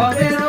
거대한